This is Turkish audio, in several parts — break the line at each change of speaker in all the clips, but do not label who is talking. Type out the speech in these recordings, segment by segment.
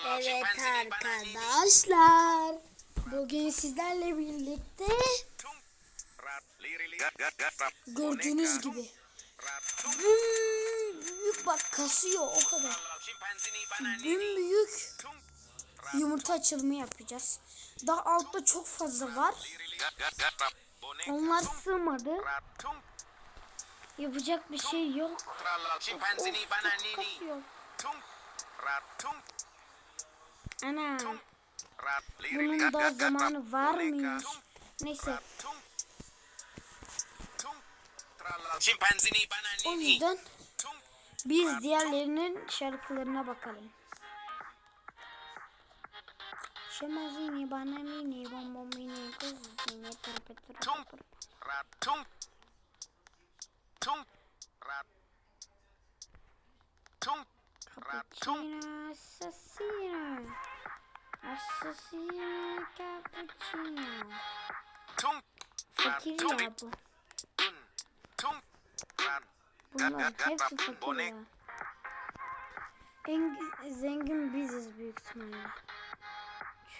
Evet arkadaşlar. Bugün sizlerle birlikte gördüğünüz gibi büyük bak kasıyor o kadar. Büyük yumurta açılımı yapacağız. Daha altta çok fazla var. Onlar sığmadı. Yapacak bir şey yok. Of, çok kasıyor. Ana. Bunun da zamanı var mıymış? Neyse. O yüzden biz diğerlerinin şarkılarına bakalım. Şemazini, bananini, bombomini, kuzini, tırpı tırpı
Tum.
tırpı.
Rat tum.
Cappuccino, assassino. Assassino, cappuccino. Fakir ya bu. Bunlar hepsi fakir ya. En zengin biziz büyük ihtimalle.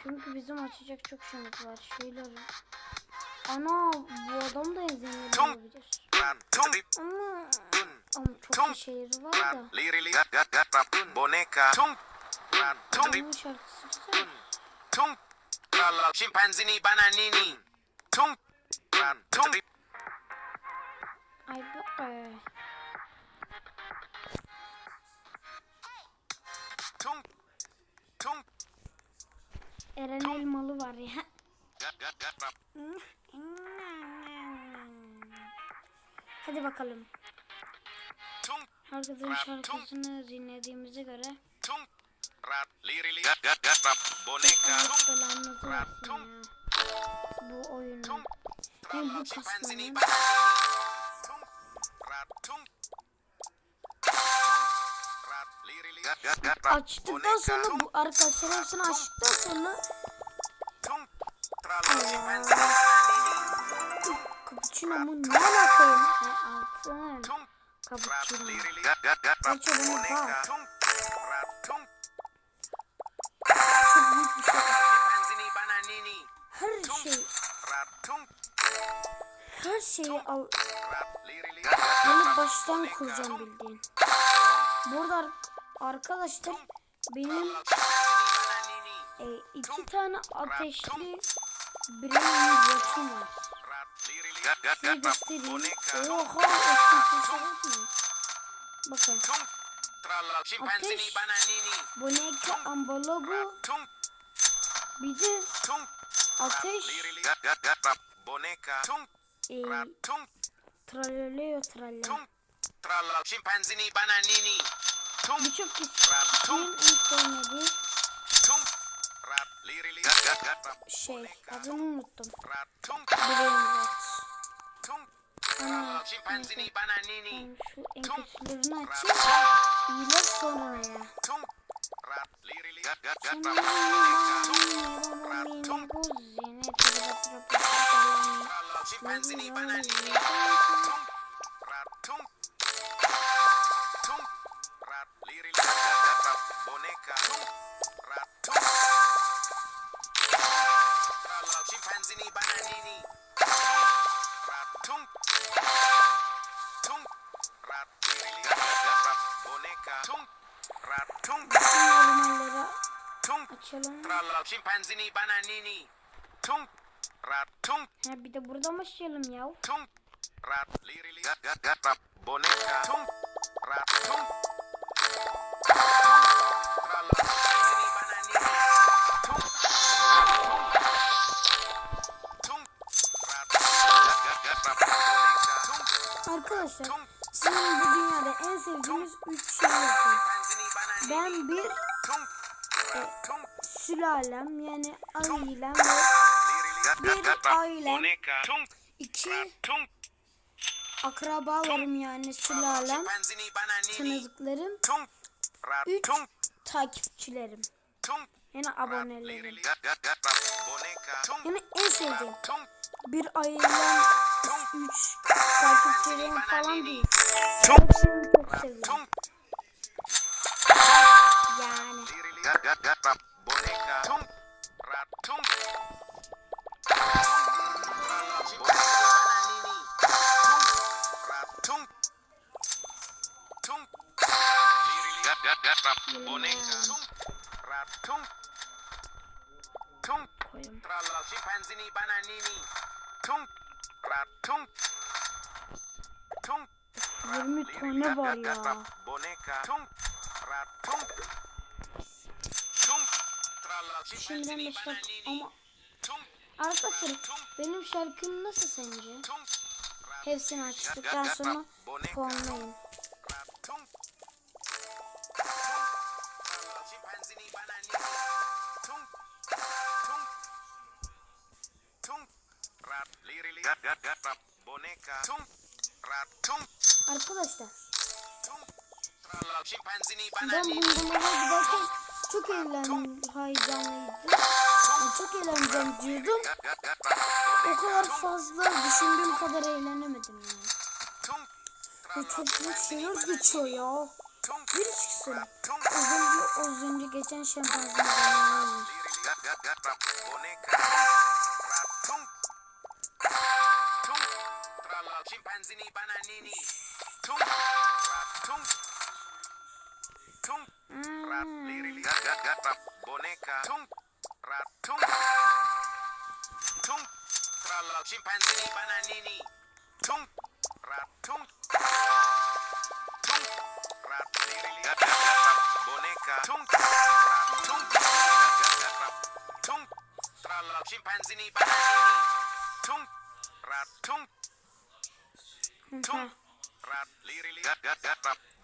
Çünkü bizim açacak çok şeyimiz var. Arayayım. Ana bu adam da en zengin olabilir. Ama, ama çok şehri var da.
Tum. Tralla. Scimpanzini bananini. Rat tum.
Ay bu e,
Tum. Tum.
Eren Elmalı var ya. Hadi bakalım. Herkesin şarkısını dinlediğimize göre.
Rat. Liri li. Gat gat gat. Rat. Boneka.
Allah
Tum.
Bu oyunu. Hem bu.
Rat. Rat. Rat.
açtıktan sonra bu arkadaşlar hepsini açtıktan sonra
Tum. Tralla.
Allah.
Scimpanzini bananini. Tum.
Cappuccino mu ne alaka ya? Ha, altın.
Rat.
Cappuccino.
Liri li.
Her şey, her şeyi al. Bunu baştan kuracağım bildiğin. Burada ar- arkadaşlar benim e, iki tane ateşli brain rotum var. Size göstereyim. Oha. Bakın.
Tralla.
Ateş.
bananini.
Boneka ambalobu
Tum.
bir de ateş.
Boneka.
E, traleleo tralle.
Tum. Tralla. Scimpanzini bananini.
Birçok kişinin en sevmediği şey. Adını unuttum.
Rat. Tum.
Brain rot.
Tum.
Ana.
Tralla. Scimpanzini bananini.
Ben şu en kötülerini
Rat.
açayım.
Tum.
İyiler sonra ya.
Tum. Rat. Liri li. Gat gat gat.
Şimdi
Rat. Boneka. Tum.
mamma
Tum.
mia, cosine, trapa, trapa, trapa,
Tralla. Scimpanzini bananini.
trapa.
Tum. Rat. Tum. Tum. Rat. Liri li. Gat gat gat. Rat. Boneka. Tum. Rat. Tum. Tralla. Scimpanzini bananini. Gat. Rat. Boneka.
Ormanları
Tum.
açalım.
Tralla. Scimpanzini bananini. Rat. Tum.
Ha bir de buradan başlayalım ya.
Tum. Rat. Gat gat gat. Boneka. Tum. Rat. Tum.
Arkadaşlar sizin bu dünyada en sevdiğiniz üç şey. Ben bir.
Tum.
sülalem yani ailem ve Bir ailem. İki akrabalarım yani sülalem, tanıdıklarım, üç takipçilerim. Yani abonelerim.
Boneka.
Yani en sevdiğim. Bir ailem, üç takipçilerim falan değil. Hepsini çok seviyorum. Yani.
Liri li. Boneca. Tung. Rat. Tung. Tung. Tung. Boneca. Tung. Rat. Tung. Tung.
Koyayım. 20 tane var ya. Şimdiden
bananini.
ama arkadaşlar benim şarkım nasıl sence? Hepsini açtıktan sonra puanlayın. Arkadaşlar ben. Bungalowa giderken çok eğlendim, heyecanlıydı. Yani çok eğleneceğim diyordum. O kadar fazla düşündüğüm kadar eğlenemedim yani. Ya çok büyük şeyler geçiyor ya. Bir çıksın. Az önce, az önce geçen şempanze
Tralla scimpanzini bananini. Tung. Rat. Tung. Tung. Rat. Lirili. Boneca. Tung. Rat. Tung. Tung. Tralla scimpanzini bananini. Tung. Rat. Tung. Tung. Rat. Lirili. Boneca. Tung. Rat. Tung. Tung. Tralla scimpanzini bananini. Tung. Rat. Tung. Tung. Rat. Lirili.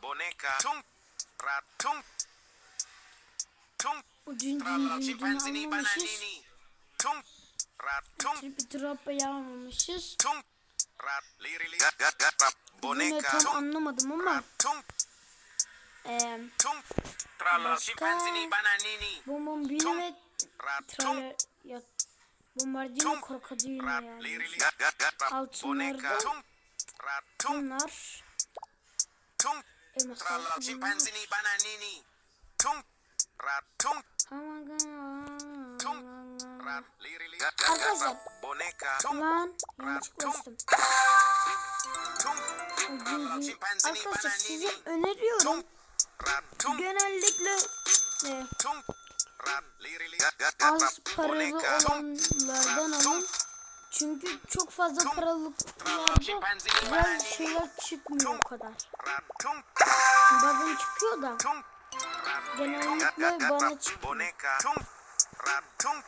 Boneca. Tung. Rat. Tung. Tung. Scimpanzini
anlamışız.
bananini. Tung. Rat. Tung.
Bir trapa yapmamışız.
Tung. Rat. Lirili.
Yine
Boneca.
tam
Tung.
anlamadım ama.
Tung.
Eee
Tung. Tralla
Başka?
scimpanzini bananini.
Bombardino
Tung.
ve trailer ya Bombardino
Rat.
yani. Altınlarda
Boneca. Tung. Rat. Tung.
Bunlar elmaslar
scimpanzini bananini. Tung. Rat. Tung. Tung.
Arkadaşlar.
Boneca. Tung.
Lan yanlışlıkla Arkadaşlar size öneriyorum. Genellikle e, az paralı olanlardan alın. Çünkü çok fazla güzel
bananini.
şeyler çıkmıyor o kadar. Bazen çıkıyor da genellikle bana.
Tung.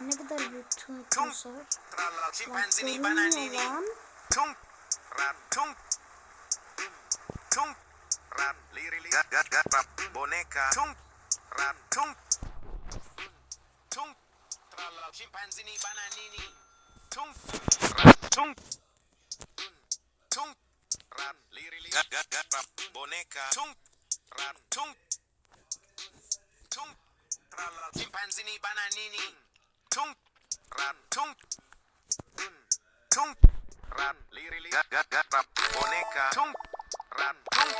Ne kadar büyük.
Tralla
Lan
bananini.
lan.
Tung. Rat. Tung. Tung. Rat. Lirili. Boneca. Tung. Rat. Tung. Tung. Tralla scimpanzini bananini. Tung. Rat. Tung. Tung. Rat. Lirili. Boneca. Tung. Rat. Tung. Tung. Tralla scimpanzini bananini. Tung. Rat. Tung. Tung. Rat. Lirili. Boneca. Tung. Rat. Tung.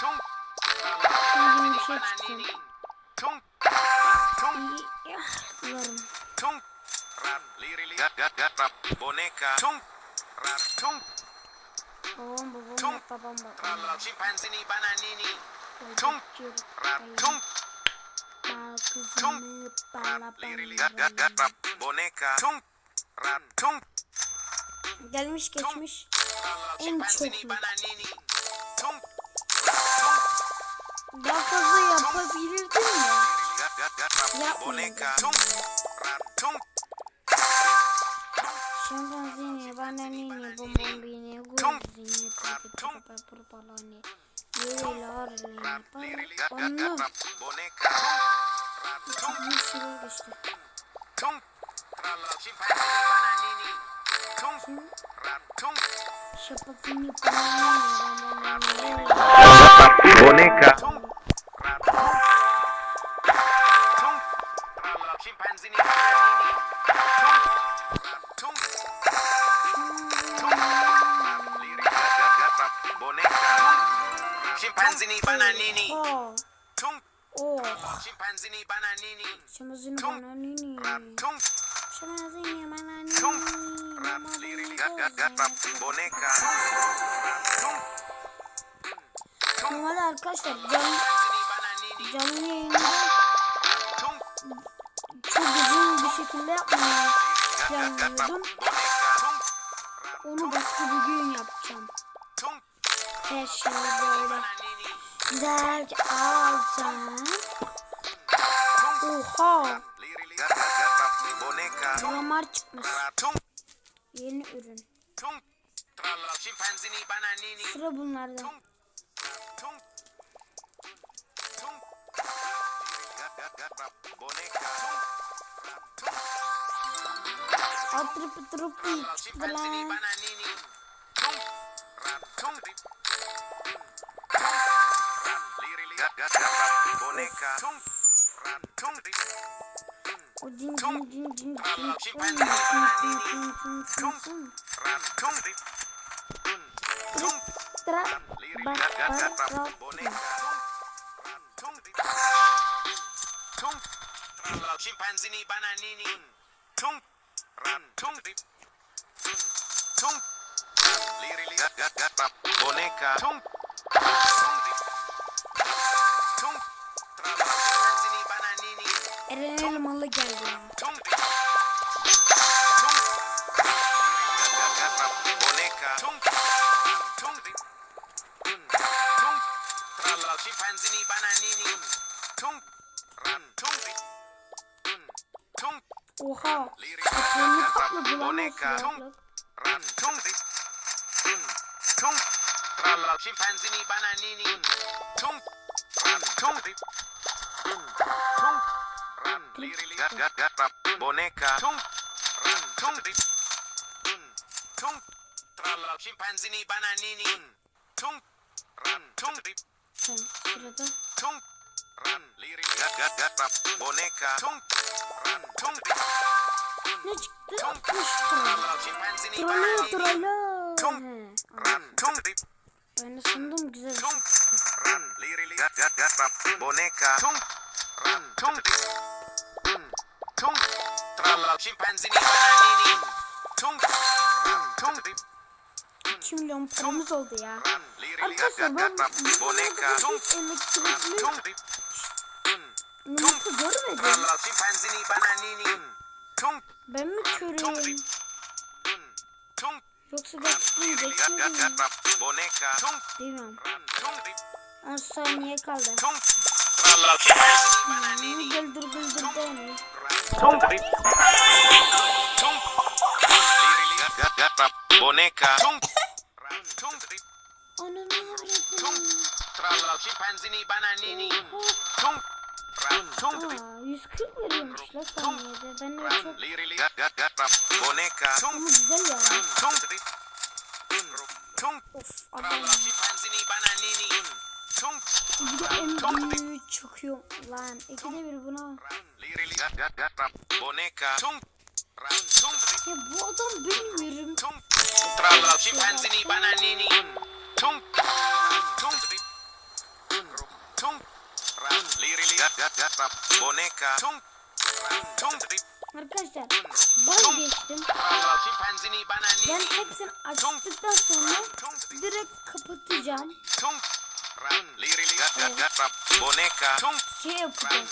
Tung.
Şimdi bir şey çıksın.
Tung. Tung.
Ya, varım.
Tung. Rat. Lirili. Boneca. Tung. Rat. Tung.
Babam babam
Tung.
bak babam.
Tralla scimpanzini bananini. Tung. Rat.
Ay,
Tung.
bal kızını
Tung.
bala
Rat. Lirili.
bala.
Boneca. Tung. Rat. Tung.
Gelmiş geçmiş. En çok.
Tung.
Daha fazla yapabilirdim ya. Yapmayın. Bananini.
Lirili.
Onu
Boneca. Rat. Tung.
bir şeyler geçti. Şapatini, bananini, bananini.
Boneca.
Boneca. Tung. Scimpanzini bananini. Tung.
Oh.
Chimpanzini bananini.
Şamazını
Tum.
bana nini.
Rap tung.
Şamazını bana nini.
Tum. Rap lirili. Rap rap rap. Boneka. Tung.
Normalde arkadaşlar canlı,
bananini.
canlı yayında
Tung.
çok uzun bir şekilde
rap
planlıyordum.
Tung.
Onu başka bir gün yapacağım. Her şeyi böyle güzelce alacağım. Oha. Kalamar çıkmış. Yeni ürün. Sıra bunlarda. Tırıpı tırıpı çıktı lan. O din din din din din.
Tralla.
din,
Chimpanzini
din, din,
bananini.
din, din, din, din.
Rap tung. Tung.
Tra
Lirili.
bak
Rap rap rap
bak
rap.
bak.
Boneka. Tung. Tung. Tralla. Chimpanzini bananini. Tung. Rap tung. Tung.
Eren Elmalı geldi.
Chimpanzini bananini. Tung. Tung.
Oha. Kapağını
Rap tung, tralla, chimpanzini, bananini, tung, run, tung, tung, run, lirili, gat, gat, gat, rap, boneka, tung, run, tung, tung, tralla, chimpanzini, bananini, tung, run, tung,
Tamam sırada.
tung, run, lirili, gat, gat, gat, rap, boneka, tung, run, tung,
Ne çıktı?
tung,
60 lira.
tralla, chimpanzini,
Trollü
bananini,
trollü.
Tum.
He.
run, tung,
Ben de sandım güzel bir şey.
Tung, run, lirili, gat, gat, gat, rap, boneka, tung, run, tung, tung, tung, tralla, chimpanzini, bananini, tung, run, tung,
2 milyon paramız oldu ya.
run, lirili, gat,
Arkadaşlar
gat,
ben
gat, rap, boneka, tung,
hiç elektrikli
tung,
notu görmedim.
tralla, chimpanzini, bananini, tung,
Ben mi körüyüm?
tung,
Yoksa
run,
gerçekten
tralla, chimpanzini, bananini,
Güldür güldür beni.
Tung. Tung. Lirili. Gat gat gat rap. Boneka. Tung.
Ananı yarabbim.
Tralla. Chimpanzini bananini.
Aa 140 veriyormuş la saniyede. Ben de çok ama güzel ya. Of adam. Bir de en büyüğü çıkıyor lan. İkide bir buna. Ya bu adam bilmiyorum.
Tralla. Chimpanzini bananini. Tung. Tung. Tung. Boneka.
Arkadaşlar.
Tralla. Chimpanzini
Ben hepsini açtıktan sonra direkt kapatacağım.
Rap. Boneka.
Şey yapacağım.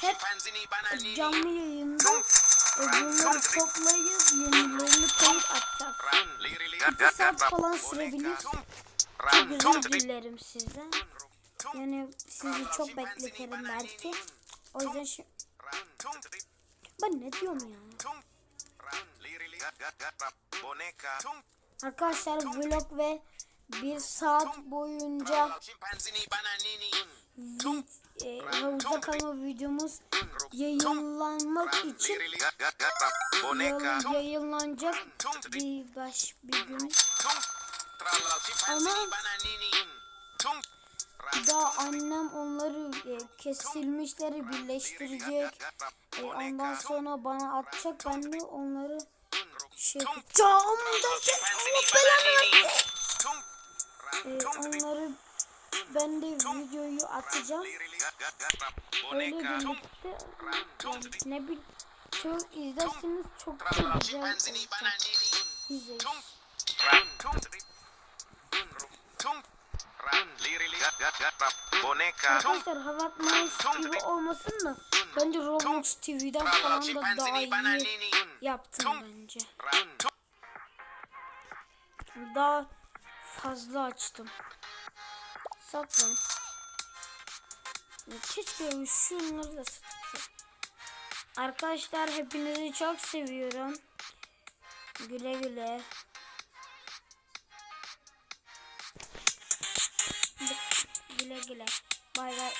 Hep. Canlı yayında bunları toplayıp yenilerini koyup atacağız.
Ram. Lirili.
İki
Gat gat
saat
gat rap.
falan sürebilir. Çok özür dilerim sizden. Yani sizi çok bekletirim belki. O yüzden şu... Ben ne diyorum ya? Arkadaşlar vlog ve bir saat boyunca e, havuzda kalma videomuz yayınlanmak için yayınlanacak bir baş bir gün. Ama-. Daha annem onları e, kesilmişleri birleştirecek. E, ondan sonra bana atacak. Ben de onları şey yapacağım. Derken Allah belanı versin. E, onları ben de videoyu atacağım. Öyle birlikte yani ne bileyim çok izlerseniz çok da güzel. İzleyin.
Tung. Rat. Tung. Tung. Rat. Lirili. Boneka.
Arkadaşlar hava atmayız gibi olmasın da bence Roblox TV'den falan da daha iyi yaptım bence. Daha fazla açtım. Saklan. Ya Keşke şunları da satsam. Arkadaşlar hepinizi çok seviyorum. Güle güle. Güle güle. Bay bay.